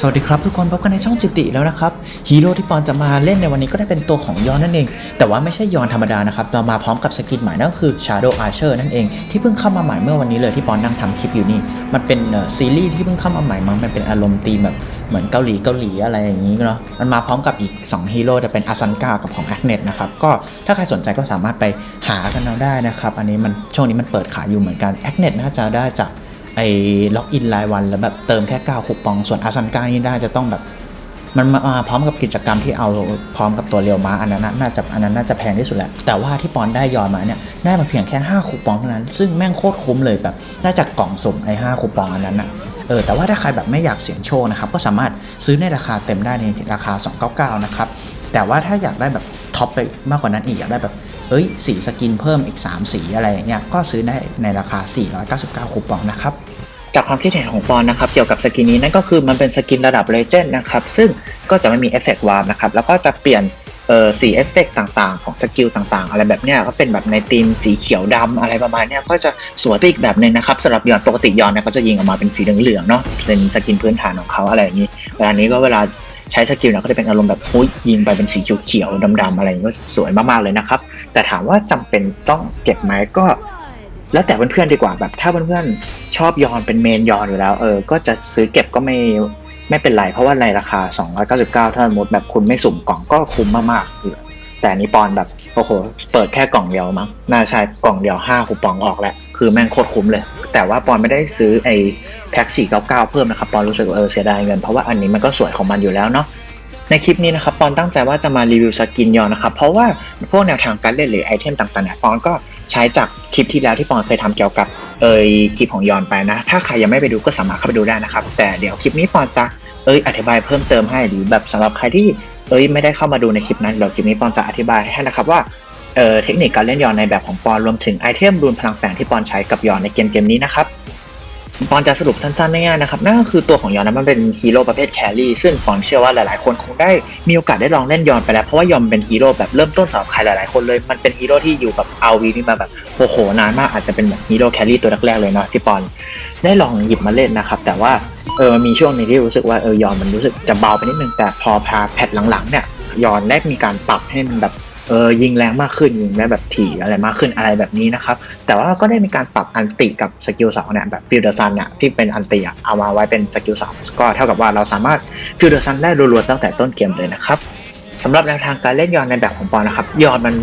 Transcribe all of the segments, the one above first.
สวัสดีครับทุกคนพบกันในช่องจิติแล้วนะครับฮีโร่ที่ปอนจะมาเล่นในวันนี้ก็ได้เป็นตัวของยอนนั่นเอง แต่ว่าไม่ใช่ยอนธรรมดานะครับเรามาพร้อมกับสกินใหม่นั่นก็คือ Shadow Archer นั่นเอง ที่เพิ่งเข้ามาใหม่เมื่อวันนี้เลยที่ปอนนั่งทำคลิปอยู่นี่ มันเป็นซีรีส์ที่เพิ่งเข้ามาใหม่มั้งมันเป็นอารมณ์ธีมแบบเหมือนเกาหลีเกาหลีอะไรอย่างนี้เนาะมันมาพร้อมกับอีก2ฮีโร่จะเป็นอาซันกากับของแอคเนตนะครับก็ถ้าใครสนใจก็สามารถไปหากันเอาได้นะครับอันนี้มันช่วงนี้มันเปิดขายอยู่เหมือนกันแอคเนตน่าจะได้จาก ไอ้ล็อกอินรายวันแล้วแบบเติมแค่ 9 คูปอง ส่วนอาซันกานี่ได้จะต้องแบบ มันมามาพร้อมกับกิจกรรมที่เอาพร้อมกับตัวเรียวม้าอันนั้นน่าจะอันนั้นน่าจะแพงที่สุดแหละแต่ว่าที่ปอนได้ยอนมาเนี่ยได้มาเพียงแค่ 5 คูปองเท่านั้น ซึ่งแม่งโคตรคุ้มเลยแบบได้จากกล่องสุ่มไอ้5คูปองอันนั้นนะเออแต่ว่าถ้าใครแบบไม่อยากเสี่ยงโชคนะครับก็สามารถซื้อในราคาเต็มได้ในราคา 299 นะครับแต่ว่าถ้าอยากได้แบบท็อปไปมากกว่านั้นอีกอยากได้แบบเอ้ยสีสกินเพิ่มอีก 3 สีอะไรอย่างเงี้ยก็ซื้อได้ในราคา 499 คูปองนะครับ จากความคิดเห็นของปอนนะครับเกี่ยวกับสกินนี้นั่นก็คือมันเป็นสกินระดับเลเจนด์นะครับซึ่งก็จะไม่มีเอฟเฟกต์วาร์มนะครับแล้วก็จะเปลี่ยนเอ่อสีเอฟเฟกต์ต่างๆ ของสกิลต่างๆ อะไรแบบเนี้ยก็เป็นแบบในธีมสีเขียวดำอะไรประมาณเนี้ยก็จะสวยไปอีกแบบหนึงนะครับสำหรับยอนปกติยอนเนี่ยก็จะยิงออกมาเป็นสีเหลืองๆเนาะเป็นสกินพื้นฐานของเขาอะไรอย่างนี้เวลานี้ก็เวลาใช้สกิลเนี่ยก็จะเป็นอารมณ์แบบอุ้ยยิงไปเป็นสีเขียวๆดำๆอะไรอย่างนี้ก็สวยมากๆเลยนะครับแต่ถามว่าจำเป็นต้องเก็บไหมก็ แล้วแต่เพื่อนๆดีกว่าแบบถ้าเพื่อนๆชอบยอนเป็นเมนยอนอยู่แล้ว เออ ก็จะซื้อเก็บก็ไม่ไม่เป็นไร เพราะว่าในราคา 299 ถ้าสมมติแบบคุณไม่สุ่มกล่องก็คุ้มมากๆเลยแต่นี้ปอนแบบโอ้โหเปิดแค่กล่องเดียวมั้งน่าใช่กล่องเดียว 5คูปองออกแล้วคือแม่งโคตรคุ้มเลย แต่ว่าปอนไม่ได้ซื้อไอ้แพ็ค499 เพิ่มนะครับปอนรู้สึกเออเสียดายเงินเพราะว่าอันนี้มันก็สวยของมันอยู่แล้วเนาะในคลิปนี้นะครับปอนตั้งใจว่าจะมารีวิวสกินยอนนะครับเพราะว่าพวกแนวทางการเล่นหรือไอเทมต่างๆเนี่ยปอนก็ ใช้จากคลิปที่แล้วที่ปอนเคยทำเกี่ยวกับเอยคลิปของยอนไปนะ ถ้าใครยังไม่ไปดูก็สามารถเข้าไปดูได้นะครับ แต่เดี๋ยวคลิปนี้ปอนจะเอยอธิบายเพิ่มเติมให้หรือแบบสำหรับใครที่เอ้ยไม่ได้เข้ามาดูในคลิปนั้นเดี๋ยวคลิปนี้ปอนจะอธิบายให้นะครับว่าเออเทคนิคการเล่นยอนในแบบของปอนรวมถึงไอเทมรูนพลังแฝงที่ปอนใช้กับยอนในเกมเกมนี้นะครับ ปอนจะสรุปสั้นๆง่ายๆนะครับนั่นก็คือตัวของยอนนั้นมันเป็นฮีโร่ประเภทแครี่ซึ่งปอนเชื่อว่าหลายๆ คนคงได้มีโอกาสได้ลองเล่นยอนไปแล้วเพราะว่ายอนเป็นฮีโร่แบบเริ่มต้นสำหรับใครหลายๆ คนเลยมันเป็นฮีโร่ที่อยู่แบบเอาวีนี่มาแบบโอ้โหนานมากอาจจะเป็นแบบฮีโร่แครี่ตัวแรกๆเลยเนาะที่ปอนได้ลองหยิบมาเล่นนะครับแต่ว่าเออมีช่วงนึงที่รู้สึกว่าเออยอนมันรู้สึกจะเบาไปนิดนึงแต่พอพาแพทหลังๆเนี่ยยอนได้มีการปรับให้มันแบบ เออยิงแรงมากขึ้นยิงได้แบบถี่อะไรมากขึ้นอะไรแบบนี้นะครับ แต่ว่าก็ได้มีการปรับอันติกับสกิลสองเนี่ยแบบฟิลเดอร์ซันเนี่ยที่เป็นอันติอะเอามาไว้เป็นสกิลสองก็เท่ากับว่าเราสามารถฟิลเดอร์ซันได้รัวๆตั้งแต่ต้นเกมเลยนะครับสำหรับแนวทางการเล่นยอนในแบบของปอนนะครับยอนมัน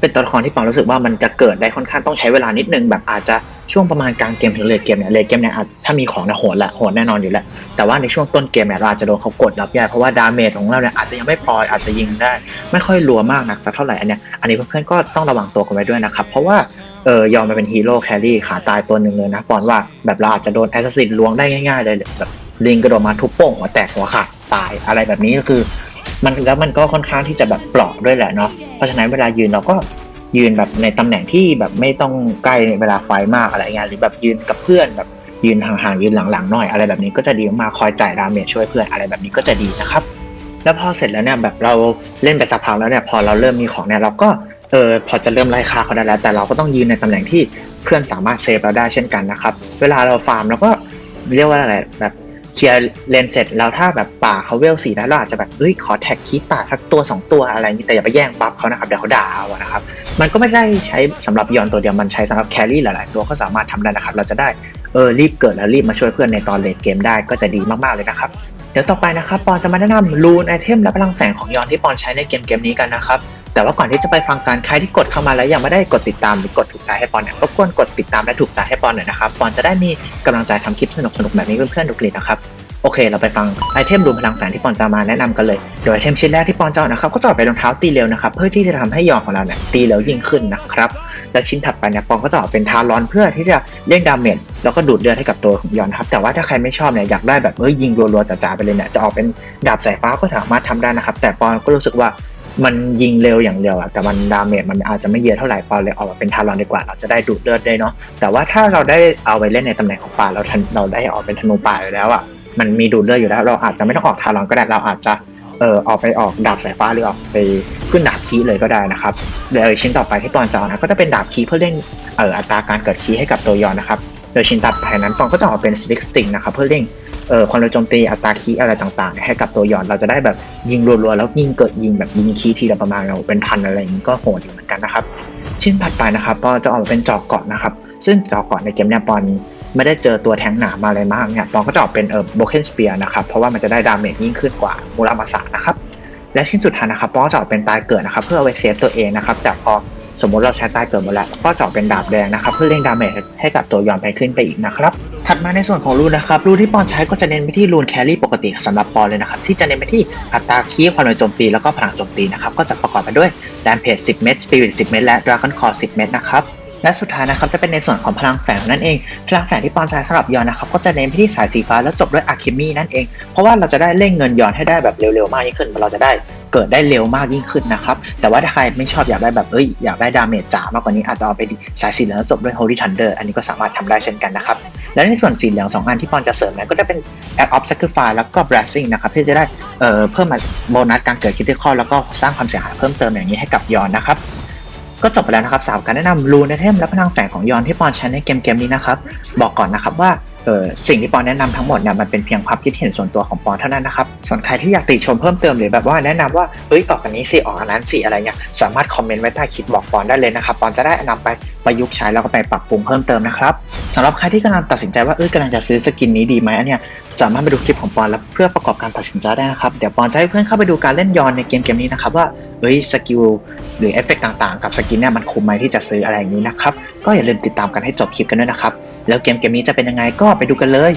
เป็นตัวละครที่ปอนรู้สึกว่ามันจะเกิดได้ค่อนข้างต้องใช้เวลานิดนึงแบบอาจจะช่วงประมาณกลางเกมถึงเลทเกมเนี่ยเลทเกมเนี่ยอาจถ้ามีของเนี่ยโหดละโหดแน่นอนอยู่แล้วแต่ว่าในช่วงต้นเกมเนี่ยเราอาจจะโดนเขากดรับยากเพราะว่าดาเมจของเราเนี่ยอาจจะยังไม่พออาจจะยิงได้ ไม่ค่อยรัวมากนักสักเท่าไหร่อันเนี้ยอันนี้เพื่อนๆก็ต้องระวังตัวกันไว้ด้วยนะครับเพราะว่าเออยอมมาเป็นฮีโร่แครี่ขาตายตัวหนึ่งเลยนะปอนว่าแบบเราอาจจะโดนแอสซัสซินล้วงได้ง่ายๆเลยแบบลิงกระโดดมาทุบโป่งหัวแตกหัวขาดตายอะไรแบบนี้ก็คือ มันแล้วมันก็ค่อนข้างที่จะแบบเปลอกด้วยแหละเนาะเพราะฉะนั้นเวลายืนเราก็ยืนแบบในตำแหน่งที่แบบไม่ต้องใกล้เวลาไฟมากอะไรเงี้ยหรือแบบยืนกับเพื่อนแบบยืนห่างๆยืนหลังๆหน่อยอะไรแบบนี้ก็จะดีมากคอยจ่ายดามเมจช่วยเพื่อนอะไรแบบนี้ก็จะดีนะครับ แล้วพอเสร็จแล้วเนี่ยแบบเราเล่นไปสักพักแล้วเนี่ยพอเราเริ่มมีของเนี่ยเราก็เออพอจะเริ่มไล่ฆ่าเขาได้แล้ว แต่เราก็ต้องยืนในตำแหน่งที่เพื่อนสามารถเซฟเราได้เช่นกันนะครับ เวลาเราฟาร์มเราก็เรียกว่าอะไรแบบ เคลียร์เลนเสร็จแล้วถ้าแบบป่าเขาเวลสี่แล้วเราอาจจะแบบเอ้ยขอแท็กคีป่าสักตัวสองตัวอะไรนี้แต่อย่าไปแย่งบัฟเขานะครับเดี๋ยวเขาด่าเอาอะนะครับมันก็ไม่ได้ใช้สำหรับยอนตัวเดียวมันใช้สำหรับแครี่หลายๆตัวก็สามารถทำได้นะครับ เราจะได้เออรีบเกิดแล้วรีบมาช่วยเพื่อนในตอนเลทเกมได้ก็จะดีมากๆเลยนะครับเดี๋ยวต่อไปนะครับปอนจะมาแนะนำรูนไอเทมและพลังแฝงของยอนที่ปอนใช้ในเกมเกมนี้กันนะครับ แต่ว่าก่อนที่จะไปฟังการใครที่กดเข้ามาแล้วยังไม่ได้กดติดตามหรือกดถูกใจให้ปอนเนี่ยรบกวนกดติดตามและถูกใจให้ปอนหน่อยนะครับปอนจะได้มีกำลังใจทำคลิปสนุกๆแบบนี้เพื่อนๆดูกลีนะครับโอเค เราไปฟังไอเทมรวมพลังแฝงที่ปอนจะมาแนะนำกันเลย โดยไอเทมชิ้นแรกที่ปอนจะเอนะครับก็จะเป็นรองเท้าตีเร็วนะครับเพื่อที่จะทำให้ยอของเราเนี่ยตีเร็วยิ่งขึ้นนะครับและชิ้นถัดไปเนี่ยปอนก็จะออกเป็นทารอนเพื่อที่จะเล่นดาเมจแล้วก็ดูดเลือดให้กับตัวของยอนครับแต่ว่าถ้าใครไม่ชอบเนี่ยอยากได้แบบเอ้ยยิงรัวๆจ๋าๆไปเลยเนี่ยจะออกเป็นดาบสายฟ้าก็สามารถทำได้นะครับแต่ปอนก็รู้สึกว่า มันยิงเร็วอย่างเดียวอะแต่มันดาเมจมันอาจจะไม่เยอะเท่าไหร่ปอนเลยออกมาเป็นทารอนดีกว่า เราจะได้ดูดเลือดได้เนาะแต่ว่าถ้าเราได้เอาไปเล่นในตำแหน่งของป่าเราทันเราได้ออกเป็นธนูป่าอยู่แล้วอะมันมีดูดเลือดอยู่แล้ว เราอาจจะไม่ต้องออกทารอนก็ได้เราอาจจะเออออกไปออกดาบสายฟ้าหรือออกไปขึ้นดาบคีเลยก็ได้นะครับเดี๋ยวชิ้นต่อไปที่ปอนจะเอานะก็จะเป็นดาบคีเพื่อเร่งเอ่ออัตราการเกิดคีให้กับตัวยอนนะครับโดยชิ้นต่อไปนั้นปอนก็จะออกเป็นสลิกสติงนะครับเพื่อเร่ง เอ่อความเร็วโจมตีอัตราคีอะไรต่างๆ ให้กับตัวหยอนเราจะได้แบบยิงรัวๆแล้วยิงเกิดยิงแบบยิงคีทีละประมาณเราเป็นพันอะไรอย่างนี้ก็โหดอยู่เหมือนกันนะครับชิ้นถัดไปนะครับปอจะออกมาเป็นจอกเกาะนะครับ ซึ่งจอกเกาะในเกมเนี่ยปอนไม่ได้เจอตัวแทงหนามาอะไรมากเนี่ยปอนก็จะออกเป็นเอ่อโบเคนสเปียร์นะครับเพราะว่ามันจะได้ดาเมจยิ่งขึ้นกว่ามูรามาสานะครับและชิ้นสุดท้ายนะครับปอนก็จะออกเป็นตายเกิดนะครับ เพื่อเอาไว้เซฟตัวเองนะครับแต่พอ สมมติเราใช้ตายเกิดหมดแล้วก็จะอเป็นดาบแดงนะครับเพื่อเร่งดาเมจให้กับตัวยอนไปขึ้นไปอีกนะครับถัดมาในส่วนของรูนนะครับรูนที่ปอนใช้ก็จะเน้นไปที่รูนแครี่ปกติสำหรับปอนเลยนะครับที่จะเน้นไปที่อัตราคีความเร็วโจมตีแล้วก็พลังโจมตีนะครับก็จะประกอบไปด้วยแดมเพจ10 เม็ดสปิริต10 เม็ดและดราก้อนคอร์10 เม็ดนะครับและสุดท้ายนะครับจะเป็นในส่วนของพลังแฝงนั่นเอง พลังแฝงที่ปอนใช้สำหรับยอนนะครับก็จะเน้นไปที่สายสีฟ้าแล้วจบด้วยอะคิมีนั่นเอง เพราะว่าเราจะได้เร่งเงินยอนให้ได้แบบเร็วๆมากยิ่งขึ้นเราจะได้ เกิดได้เร็วมากยิ่งขึ้นนะครับ แต่ว่าถ้าใครไม่ชอบอยากได้แบบเอ้ยอยากได้ดาเมจจ๋ามากกว่านี้อาจจะเอาไปสายสีเหลืองจบด้วย Holy Thunder อันนี้ก็สามารถทำได้เช่นกันนะครับ และในส่วนสีเหลืองสองอันที่ปอนจะเสริมนั้นก็จะเป็น Act of Sacrifice แล้วก็ Blessing นะครับที่อจะได้เอ่อเพิ่มมาโบนัสการเกิดคิติคอแล้วก็สร้างความเสียหายเพิ่มเติมอย่างนี้ให้กับยอนนะครับก็จบไปแล้วนะครับสำหรับการแนะนำรูนไอเทมและพลังแฝงของยอนที่ปอนใช้ในเกมเกมนี้นะครับ บอกก่อนนะครับว่า เออสิ่งที่ปอนแนะนำทั้งหมดเนี่ยมันเป็นเพียงความคิดเห็นส่วนตัวของปอนเท่านั้นนะครับ ส่วนใครที่อยากติชมเพิ่มเติมหรือแบบว่าแนะนำว่าเฮ้ยออกอันนี้สิออกอันนั้นสิอะไรเนี่ยสามารถคอมเมนต์ไว้ใต้คลิปบอกปอนได้เลยนะครับปอนจะได้นำไปประยุกต์ใช้แล้วก็ไปปรับปรุงเพิ่มเติมนะครับสำหรับใครที่กำลังตัดสินใจว่าเอ้ยกำลังจะซื้อสกินนี้ดีไหมอันเนี้ยสามารถไปดูคลิปของปอนแล้วเพื่อประกอบการตัดสินใจได้นะครับเดี๋ยวปอนจะให้เพื่อนเข้าไปดูการเล่นยอนในเกมเกมนี้นะครับว่า เอ้ยสกิลหรือเอฟเฟกต์ต่างๆ กับสกินเนี่ยมันคุ้มไหมที่จะซื้ออะไรอย่างนี้นะครับ ก็อย่าลืมติดตามกันให้จบคลิปกันด้วยนะครับ แล้วเกมเกมนี้จะเป็นยังไงก็ไปดูกันเลย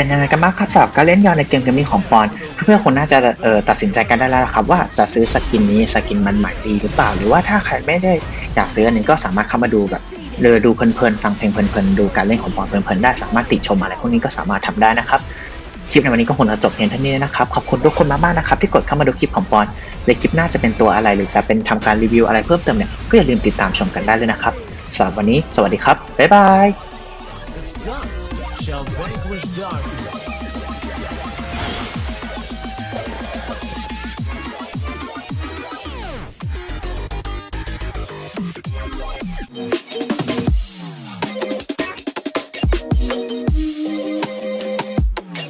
เป็นยังไงกันบ้างครับสำหรับการเล่นยอนในเกมเกมมิ่งของปอนเพื่อนๆคงน่าจะเอ่อตัดสินใจกันได้แล้วครับ ว่าจะซื้อสกินนี้สกินมันใหม่ดีหรือเปล่า หรือว่าถ้าใครไม่ได้อยากซื้ออันนี้ก็สามารถเข้ามาดูแบบเรือดูเพลินๆฟังเพลงเพลินๆดูการเล่นของปอนเพลินๆได้สามารถติชมอะไรพวกนี้ก็สามารถทำได้นะครับคลิปในวันนี้ก็คงจะจบเพียงเท่านี้นะครับขอบคุณทุกคนมากๆนะครับที่กดเข้ามาดูคลิปของปอนในคลิปหน้าจะเป็นตัวอะไร หรือจะเป็นทำการรีวิวอะไรเพิ่มเติมเนี่ยก็อย่าลืมติดตามชมกันได้เลยนะครับสำหรับวันนี้ สวัสดีครับบ๊ายบาย shall vanquish darkness.